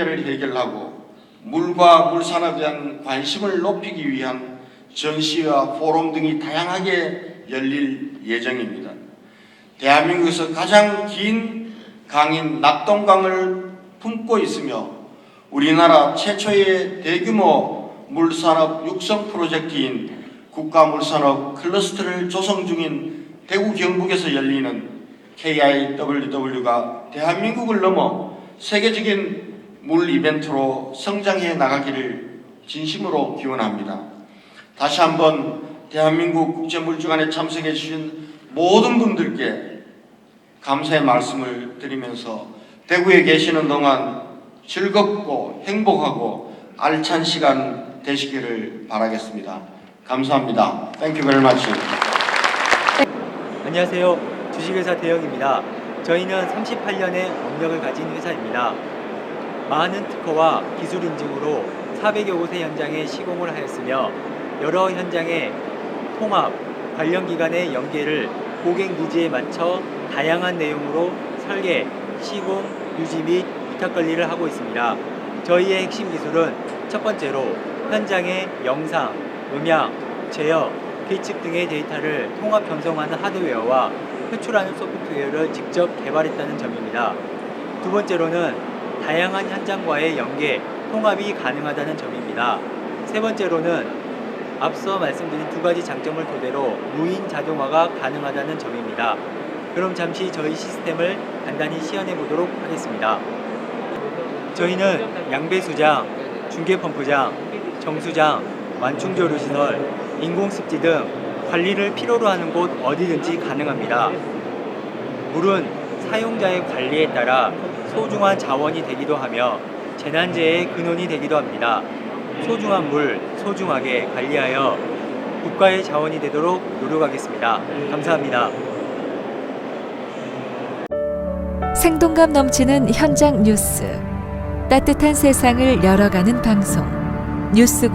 문제를 해결하고 물과 물 산업에 대한 관심을 높이기 위한 전시와 포럼 등이 다양하게 열릴 예정입니다. 대한민국에서 가장 긴 강인 낙동강을 품고 있으며 우리나라 최초의 대규모 물산업 육성 프로젝트인 국가물산업 클러스터를 조성 중인 대구 경북에서 열리는 KIWW가 대한민국을 넘어 세계적인 물 이벤트로 성장해 나가기를 진심으로 기원합니다. 다시 한번 대한민국 국제물주간에 참석해 주신 모든 분들께 감사의 말씀을 드리면서 대구에 계시는 동안 즐겁고 행복하고 알찬 시간 되시기를 바라겠습니다. 감사합니다. Thank you very much. 안녕하세요. 주식회사 대영입니다. 저희는 38년의 업력을 가진 회사입니다. 많은 특허와 기술 인증으로 400여 곳의 현장에 시공을 하였으며 여러 현장의 통합, 관련 기관의 연계를 고객 니즈에 맞춰 다양한 내용으로 설계, 시공, 유지 및 위탁 관리를 하고 있습니다. 저희의 핵심 기술은 첫 번째로 현장의 영상, 음향, 제어, 계측 등의 데이터를 통합 편성하는 하드웨어와 표출하는 소프트웨어를 직접 개발했다는 점입니다. 두 번째로는 다양한 현장과의 연계, 통합이 가능하다는 점입니다. 세 번째로는 앞서 말씀드린 두 가지 장점을 토대로 무인 자동화가 가능하다는 점입니다. 그럼 잠시 저희 시스템을 간단히 시연해 보도록 하겠습니다. 저희는 양배수장, 중계펌프장, 정수장, 완충조류시설, 인공습지 등 관리를 필요로 하는 곳 어디든지 가능합니다. 물은 사용자의 관리에 따라 소중한 자원이 되기도 하며 재난재해의 근원이 되기도 합니다. 소중한 물 소중하게 관리하여 국가의 자원이 되도록 노력하겠습니다. 감사합니다. 생동감 넘치는 현장 뉴스. 따뜻한 세상을 열어가는 방송. 뉴스